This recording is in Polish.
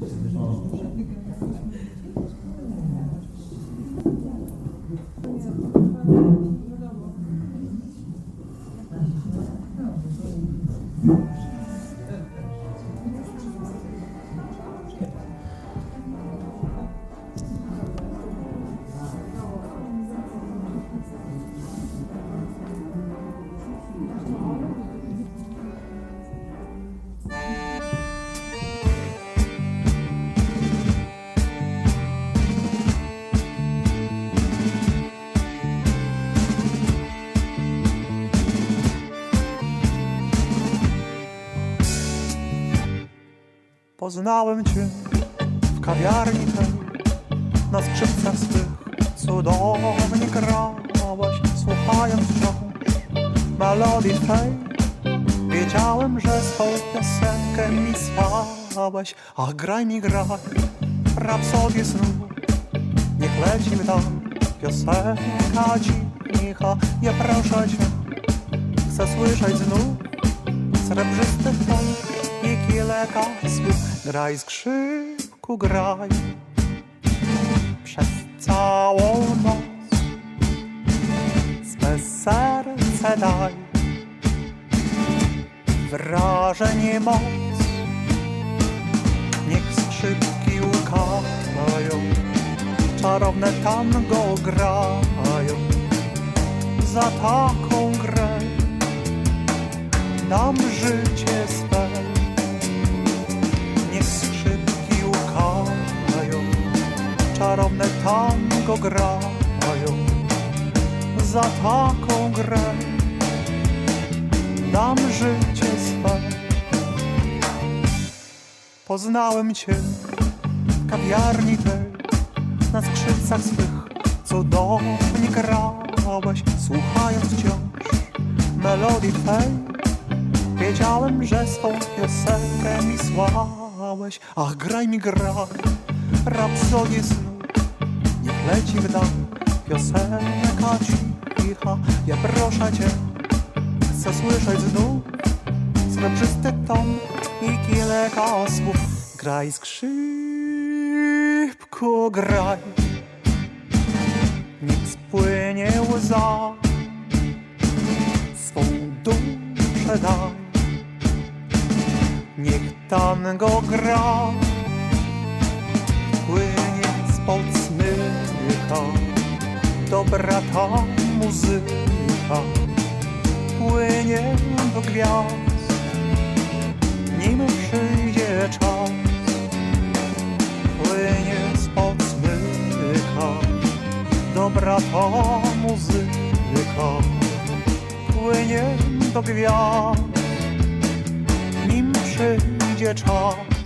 Thank you. Poznałem cię w kawiarni tej, na skrzypcach swych cudownie grałaś, słuchając wciąż melodii twej. Wiedziałem, że swą piosenkę mi słałaś, a graj mi graj, rapsodię snu. Niech leci w dal piosenka cicha, ja proszę cię, chcę słyszeć znów srebrzysty ton i kilka słów. Graj skrzypku, graj przez całą noc. Swe serce daj, wrażenie moc. Niech skrzypki łkają, czarowne tango grają. Za taką grę dam życie swe. Czarowne tango grają. Za taką grę dam życie swe. Poznałem cię w kawiarni tej, na skrzypcach swych cudownie grałeś, słuchając wciąż melodii twej. Wiedziałem, że swą piosenkę mi słałeś Ach, graj mi graj, rapsodię snu leci w dal piosenka cicha Ja proszę cię, chcę słyszeć znów Srebrzysty ton i kilka słów. Graj skrzypku, graj. Niech spłynie łza. Swą duszę daj Niech tango gra. Płynie spod smyka Dobra ta muzyka. Płynie do gwiazd Nim przyjdzie czas. Płynie spod smyka. Dobra ta muzyka. Płynie do gwiazd nim przyjdzie czas.